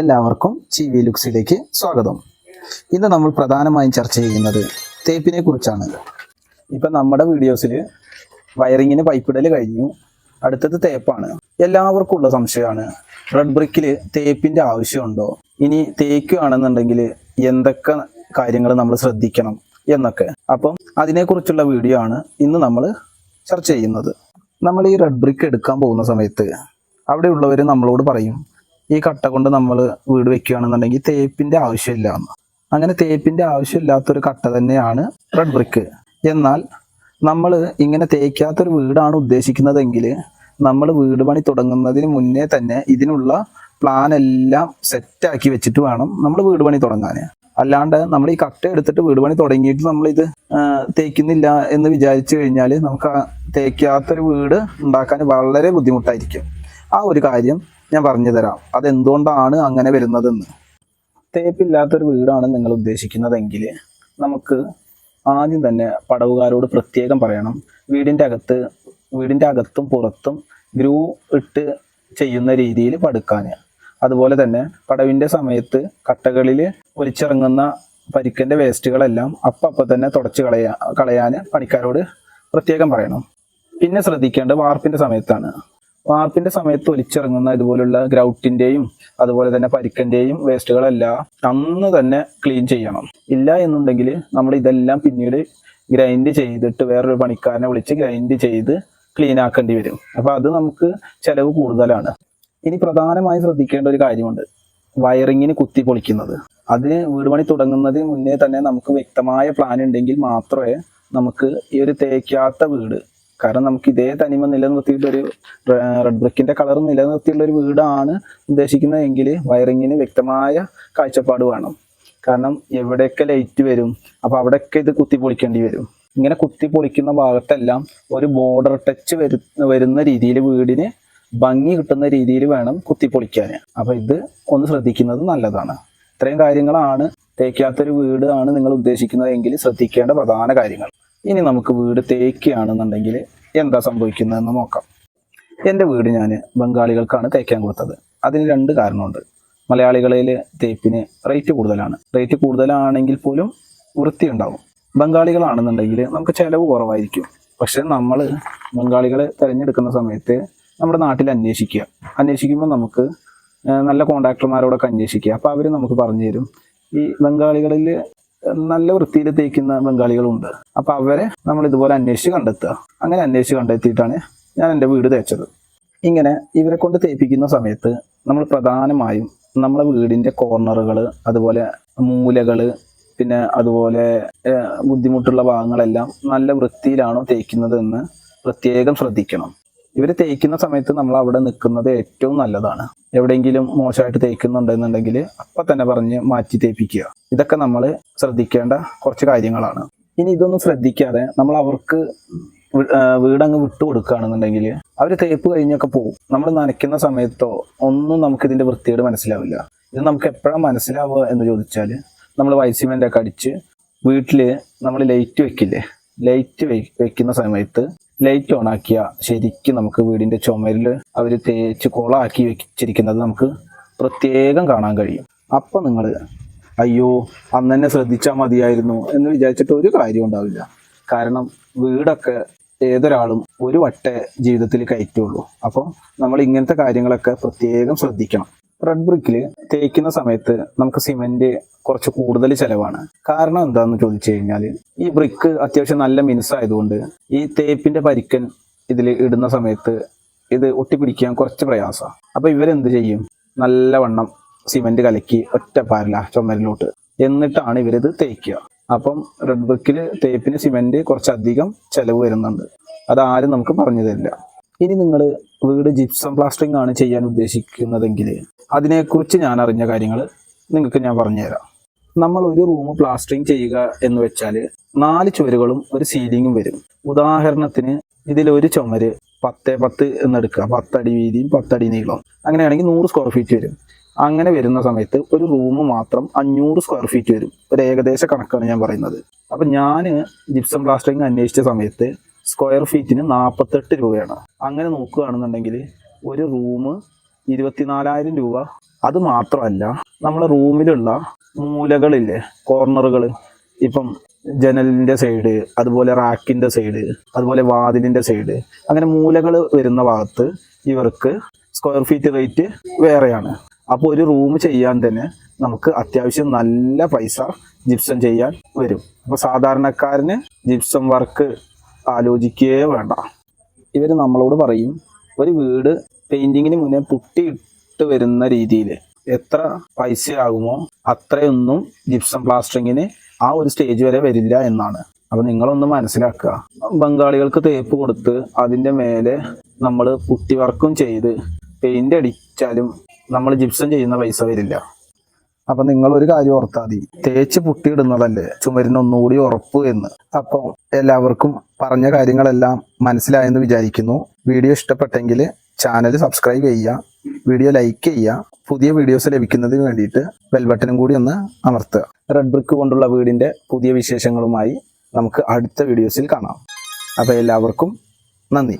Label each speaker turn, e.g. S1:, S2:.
S1: എല്ലാവർക്കും ചി വി ലുക്സിലേക്ക് സ്വാഗതം. ഇന്ന് നമ്മൾ പ്രധാനമായും ചർച്ച ചെയ്യുന്നത് തേപ്പിനെ കുറിച്ചാണ്. ഇപ്പം നമ്മുടെ വീഡിയോസിൽ വയറിങ്ങിന് പൈപ്പിടൽ കഴിഞ്ഞു. അടുത്തത് തേപ്പാണ്. എല്ലാവർക്കും ഉള്ള സംശയമാണ്. റെഡ് ബ്രിക്കിൽ തേപ്പിന്റെ ആവശ്യമുണ്ടോ? ഇനി തേക്കുകയാണെന്നുണ്ടെങ്കിൽ എന്തൊക്കെ കാര്യങ്ങൾ നമ്മൾ ശ്രദ്ധിക്കണം എന്നൊക്കെ. അപ്പം അതിനെക്കുറിച്ചുള്ള വീഡിയോ ആണ് ഇന്ന് നമ്മൾ ചർച്ച ചെയ്യുന്നത്. നമ്മൾ ഈ റെഡ് ബ്രിക്ക് എടുക്കാൻ പോകുന്ന സമയത്ത് അവിടെയുള്ളവർ നമ്മളോട് പറയും ഈ കട്ട കൊണ്ട് നമ്മൾ വീട് വെക്കുകയാണെന്നുണ്ടെങ്കിൽ തേപ്പിന്റെ ആവശ്യമില്ല എന്ന്. അങ്ങനെ തേപ്പിന്റെ ആവശ്യമില്ലാത്തൊരു കട്ട തന്നെയാണ് റെഡ് ബ്രിക്ക് എന്നാൽ നമ്മൾ ഇങ്ങനെ തേക്കാത്തൊരു വീടാണ് ഉദ്ദേശിക്കുന്നതെങ്കിൽ നമ്മൾ വീട് പണി തുടങ്ങുന്നതിന് മുന്നേ തന്നെ ഇതിനുള്ള പ്ലാൻ എല്ലാം സെറ്റാക്കി വെച്ചിട്ട് വേണം നമ്മൾ വീട് പണി തുടങ്ങാൻ അല്ലാണ്ട് നമ്മൾ ഈ കട്ട എടുത്തിട്ട് വീട് പണി തുടങ്ങിയിട്ട് നമ്മൾ ഇത് തേക്കുന്നില്ല എന്ന് വിചാരിച്ചു കഴിഞ്ഞാൽ നമുക്ക് തേക്കാത്തൊരു വീട് ഉണ്ടാക്കാൻ വളരെ ബുദ്ധിമുട്ടായിരിക്കും. ആ ഒരു കാര്യം ഞാൻ പറഞ്ഞു തരാം. അതെന്തുകൊണ്ടാണ് അങ്ങനെ വരുന്നതെന്ന്. തേപ്പില്ലാത്തൊരു വീടാണ് നിങ്ങൾ ഉദ്ദേശിക്കുന്നതെങ്കിൽ നമുക്ക് ആദ്യം തന്നെ പടവുകാരോട് പ്രത്യേകം പറയണം. വീടിന്റെ അകത്ത് വീടിന്റെ അകത്തും പുറത്തും ഗ്രൂ ഇട്ട് ചെയ്യുന്ന രീതിയിൽ പടുക്കാൻ. അതുപോലെ തന്നെ പടവിന്റെ സമയത്ത് കട്ടകളിൽ ഒലിച്ചിറങ്ങുന്ന പരിക്കന്റെ വേസ്റ്റുകളെല്ലാം അപ്പം അപ്പം തന്നെ തുടച്ച് കളയാ കളയാൻ പണിക്കാരോട് പ്രത്യേകം പറയണം. പിന്നെ ശ്രദ്ധിക്കേണ്ടത് വാർപ്പിന്റെ സമയത്താണ്. വാർപ്പിന്റെ സമയത്ത് ഒലിച്ചിറങ്ങുന്ന ഇതുപോലുള്ള ഗ്രൗട്ടിന്റെയും അതുപോലെ തന്നെ പരിക്കന്റെയും വേസ്റ്റുകളെല്ലാം അന്ന് തന്നെ ക്ലീൻ ചെയ്യണം. ഇല്ല എന്നുണ്ടെങ്കിൽ നമ്മൾ ഇതെല്ലാം പിന്നീട് ഗ്രൈൻഡ് ചെയ്തിട്ട് വേറൊരു പണിക്കാരനെ വിളിച്ച് ഗ്രൈൻഡ് ചെയ്ത് ക്ലീൻ ആക്കേണ്ടി വരും. അപ്പൊ അത് നമുക്ക് ചെലവ് കൂടുതലാണ്. ഇനി പ്രധാനമായി ശ്രദ്ധിക്കേണ്ട ഒരു കാര്യമുണ്ട്. വയറിങ്ങിന് കുത്തി പൊളിക്കുന്നത്. അതിന് വീട് പണി തുടങ്ങുന്നതിന് മുന്നേ തന്നെ നമുക്ക് വ്യക്തമായ പ്ലാൻ ഉണ്ടെങ്കിൽ മാത്രമേ നമുക്ക് ഈ ഒരു തേക്കാത്ത വീട് കാരണം നമുക്ക് ഇതേ തനിമ നിലനിർത്തിയിട്ട് ഒരു റെഡ് ബ്രിക്കിന്റെ കളർ നിലനിർത്തിയുള്ള ഒരു വീടാണ് ഉദ്ദേശിക്കുന്നതെങ്കിൽ വയറിങ്ങിന് വ്യക്തമായ കാഴ്ചപ്പാട് വേണം. കാരണം എവിടെയൊക്കെ ലൈറ്റ് വരും അപ്പൊ അവിടെയൊക്കെ ഇത് കുത്തി പൊളിക്കേണ്ടി വരും. ഇങ്ങനെ കുത്തി പൊളിക്കുന്ന ഭാഗത്തെല്ലാം ഒരു ബോർഡർ ടച്ച് വരു വരുന്ന രീതിയിൽ വീടിന് ഭംഗി കിട്ടുന്ന രീതിയിൽ വേണം കുത്തി പൊളിക്കാൻ അപ്പൊ ഇത് ഒന്ന് ശ്രദ്ധിക്കുന്നത് നല്ലതാണ്. ഇത്രയും കാര്യങ്ങളാണ് തേക്കാത്തൊരു വീട് ആണ് നിങ്ങൾ ഉദ്ദേശിക്കുന്നതെങ്കിൽ ശ്രദ്ധിക്കേണ്ട പ്രധാന കാര്യങ്ങൾ. ഇനി നമുക്ക് വീട് തേക്കുകയാണെന്നുണ്ടെങ്കിൽ എന്താ സംഭവിക്കുന്നതെന്ന് നോക്കാം. എന്റെ വീട് ഞാൻ ബംഗാളികൾക്കാണ് തേക്കാൻ കൊടുത്തത്. അതിന് രണ്ട് കാരണമുണ്ട്. മലയാളികളിൽ തേപ്പിന് റേറ്റ് കൂടുതലാണ്. റേറ്റ് കൂടുതലാണെങ്കിൽ പോലും വൃത്തി ഉണ്ടാവും. ബംഗാളികളാണെന്നുണ്ടെങ്കിൽ നമുക്ക് ചിലവ് കുറവായിരിക്കും. പക്ഷെ നമ്മൾ ബംഗാളികളെ തിരഞ്ഞെടുക്കുന്ന സമയത്ത് നമ്മുടെ നാട്ടിൽ അന്വേഷിക്കുക. അന്വേഷിക്കുമ്പോൾ നമുക്ക് നല്ല കോണ്ടാക്ടർമാരോടൊക്കെ അന്വേഷിക്കുക. അപ്പോൾ അവർ നമുക്ക് പറഞ്ഞു തരും. ഈ ബംഗാളികളിൽ നല്ല വൃത്തിയിൽ തേക്കുന്ന ബംഗാളികളുണ്ട്. അപ്പോൾ അവരെ നമ്മൾ ഇതുപോലെ അന്വേഷിച്ച് കണ്ടെത്തുക. അങ്ങനെ അന്വേഷിച്ച് കണ്ടെത്തിയിട്ടാണ് ഞാൻ എന്റെ വീട് തേച്ചത്. ഇങ്ങനെ ഇവരെ കൊണ്ട് തേപ്പിക്കുന്ന സമയത്ത് നമ്മൾ പ്രധാനമായും നമ്മളെ വീടിന്റെ കോർണറുകൾ അതുപോലെ മൂലകൾ പിന്നെ അതുപോലെ ബുദ്ധിമുട്ടുള്ള ഭാഗങ്ങളെല്ലാം നല്ല വൃത്തിയിലാണോ തേക്കുന്നത് എന്ന് പ്രത്യേകം ശ്രദ്ധിക്കണം. ഇവർ തേക്കുന്ന സമയത്ത് നമ്മൾ അവിടെ നിൽക്കുന്നത് ഏറ്റവും നല്ലതാണ്. എവിടെയെങ്കിലും മോശമായിട്ട് തേക്കുന്നുണ്ടെന്നുണ്ടെങ്കിൽ അപ്പം തന്നെ പറഞ്ഞ് മാറ്റി തേപ്പിക്കുക. ഇതൊക്കെ നമ്മൾ ശ്രദ്ധിക്കേണ്ട കുറച്ച് കാര്യങ്ങളാണ്. ഇനി ഇതൊന്നും ശ്രദ്ധിക്കാതെ നമ്മൾ അവർക്ക് വീടങ്ങ് വിട്ടു കൊടുക്കുകയാണെന്നുണ്ടെങ്കിൽ അവർ തേപ്പ് കഴിഞ്ഞൊക്കെ പോകും നമ്മൾ നനയ്ക്കുന്ന സമയത്തോ ഒന്നും നമുക്ക് ഇതിന്റെ വൃത്തിയോട് മനസ്സിലാവില്ല. ഇത് നമുക്ക് എപ്പോഴാണ് മനസ്സിലാവുക എന്ന് ചോദിച്ചാൽ നമ്മൾ വൈറ്റ് സിമെന്റ് ഒക്കെ അടിച്ച് വീട്ടിൽ നമ്മൾ ലൈറ്റ് വെക്കില്ലേ? ലൈറ്റ് വെക്കുന്ന സമയത്ത് ലൈറ്റ് ഓൺ ആക്കിയ ശരിക്കും നമുക്ക് വീടിന്റെ ചുമരിൽ അവർ തേച്ച് കുളമാക്കി വെച്ചിരിക്കുന്നത് നമുക്ക് പ്രത്യേകം കാണാൻ കഴിയും. അപ്പൊ നിങ്ങൾ അയ്യോ അന്ന് തന്നെ ശ്രദ്ധിച്ചാൽ മതിയായിരുന്നു എന്ന് വിചാരിച്ചിട്ട് ഒരു കാര്യം ഉണ്ടാവില്ല. കാരണം വീടൊക്കെ ഏതൊരാളും ഒരു വട്ടേ ജീവിതത്തിൽ കയറ്റുള്ളൂ. അപ്പോൾ നമ്മൾ ഇങ്ങനത്തെ കാര്യങ്ങളൊക്കെ പ്രത്യേകം ശ്രദ്ധിക്കണം. റെഡ് ബ്രിക്കിൽ തേക്കുന്ന സമയത്ത് നമുക്ക് സിമെന്റ് കുറച്ച് കൂടുതൽ ചിലവാണ്. കാരണം എന്താണെന്ന് ചോദിച്ചു കഴിഞ്ഞാൽ ഈ ബ്രിക്ക് അത്യാവശ്യം നല്ല മിനുസായതുകൊണ്ട് ഈ തേപ്പിന്റെ പരിക്കൻ ഇതിൽ ഇടുന്ന സമയത്ത് ഇത് ഒട്ടിപ്പിടിക്കാൻ കുറച്ച് പ്രയാസമാണ് അപ്പൊ ഇവരെന്ത് ചെയ്യും? നല്ലവണ്ണം സിമെന്റ് കലക്കി ഒറ്റ പാരല ചുമരിലോട്ട്. എന്നിട്ടാണ് ഇവരിത് തേക്കുക. അപ്പം റെഡ് ബ്രിക്കിൽ തേപ്പിന് സിമെന്റ് കുറച്ചധികം ചെലവ് വരുന്നുണ്ട്. അതാരും നമുക്ക് പറഞ്ഞു തരില്ല. ഇനി നിങ്ങൾ വീട് ജിപ്സം പ്ലാസ്റ്ററിംഗ് ആണ് ചെയ്യാൻ ഉദ്ദേശിക്കുന്നതെങ്കിൽ അതിനെക്കുറിച്ച് ഞാൻ അറിഞ്ഞ കാര്യങ്ങൾ നിങ്ങൾക്ക് ഞാൻ പറഞ്ഞുതരാം. നമ്മൾ ഒരു റൂം പ്ലാസ്റ്ററിങ് ചെയ്യുക എന്ന് വെച്ചാൽ നാല് ചുവരുകളും ഒരു സീലിങ്ങും വരും. ഉദാഹരണത്തിന് ഇതിൽ ഒരു ചുമര് പത്ത് പത്ത് എന്നെടുക്കുക. പത്തടി വീതിയും പത്തടി നീളം അങ്ങനെയാണെങ്കിൽ നൂറ് സ്ക്വയർ ഫീറ്റ് വരും. അങ്ങനെ വരുന്ന സമയത്ത് ഒരു റൂം മാത്രം അഞ്ഞൂറ് സ്ക്വയർ ഫീറ്റ് വരും. ഒരു ഏകദേശ കണക്കാണ് ഞാൻ പറയുന്നത്. അപ്പം ഞാൻ ജിപ്സം പ്ലാസ്റ്ററിങ് അന്വേഷിച്ച സമയത്ത് സ്ക്വയർ ഫീറ്റിന് നാൽപ്പത്തെട്ട് രൂപയാണ്. അങ്ങനെ നോക്കുകയാണെന്നുണ്ടെങ്കിൽ ഒരു റൂം ഇരുപത്തിനാലായിരം രൂപ അത് മാത്രമല്ല നമ്മളെ റൂമിലുള്ള മൂലകളില്ലേ കോർണറുകൾ ഇപ്പം ജനലിന്റെ സൈഡ് അതുപോലെ റാക്കിന്റെ സൈഡ് അതുപോലെ വാതിലിന്റെ സൈഡ് അങ്ങനെ മൂലകൾ വരുന്ന ഭാഗത്ത് ഇവർക്ക് സ്ക്വയർ ഫീറ്റ് റേറ്റ് വേറെയാണ്. അപ്പോൾ ഒരു റൂം ചെയ്യാൻ തന്നെ നമുക്ക് അത്യാവശ്യം നല്ല പൈസ ജിപ്സം ചെയ്യാൻ വരും. അപ്പോൾ സാധാരണക്കാരന് ജിപ്സം വർക്ക് ആലോചിക്കുകയേ വേണ്ട. ഇവർ നമ്മളോട് പറയും ഒരു വീട് പെയിന്റിങ്ങിന് മുന്നേ പുട്ടിയിട്ട് വരുന്ന രീതിയിൽ എത്ര പൈസയാകുമോ അത്രയൊന്നും ജിപ്സം പ്ലാസ്റ്ററിങ്ങിന് ആ ഒരു സ്റ്റേജ് വരെ വരില്ല എന്നാണ്. അപ്പൊ നിങ്ങളൊന്ന് മനസ്സിലാക്കുക. ബംഗാളികൾക്ക് തേപ്പ് കൊടുത്ത് അതിന്റെ മേലെ നമ്മൾ പുട്ടി വർക്കും ചെയ്ത് പെയിന്റ് അടിച്ചാലും നമ്മൾ ജിപ്സം ചെയ്യുന്ന പൈസ വരില്ല. അപ്പൊ നിങ്ങൾ ഒരു കാര്യം ഓർത്താൽ മതി. തേച്ച് പുട്ടിയിടുന്നതല്ലേ? ചുമരിന് ഒന്നുകൂടി ഉറപ്പ് എന്ന്. അപ്പോൾ എല്ലാവർക്കും പറഞ്ഞ കാര്യങ്ങളെല്ലാം മനസ്സിലായെന്ന് വിചാരിക്കുന്നു. വീഡിയോ ഇഷ്ടപ്പെട്ടെങ്കിൽ ചാനൽ സബ്സ്ക്രൈബ് ചെയ്യുക. വീഡിയോ ലൈക്ക് ചെയ്യുക. പുതിയ വീഡിയോസ് ലഭിക്കുന്നതിന് വേണ്ടിയിട്ട് ബെൽ ബട്ടനും കൂടി ഒന്ന് അമർത്തുക. റെഡ് ബ്രിക്ക് കൊണ്ടുള്ള വീടിന്റെ പുതിയ വിശേഷങ്ങളുമായി നമുക്ക് അടുത്ത വീഡിയോസിൽ കാണാം. അപ്പോൾ എല്ലാവർക്കും നന്ദി.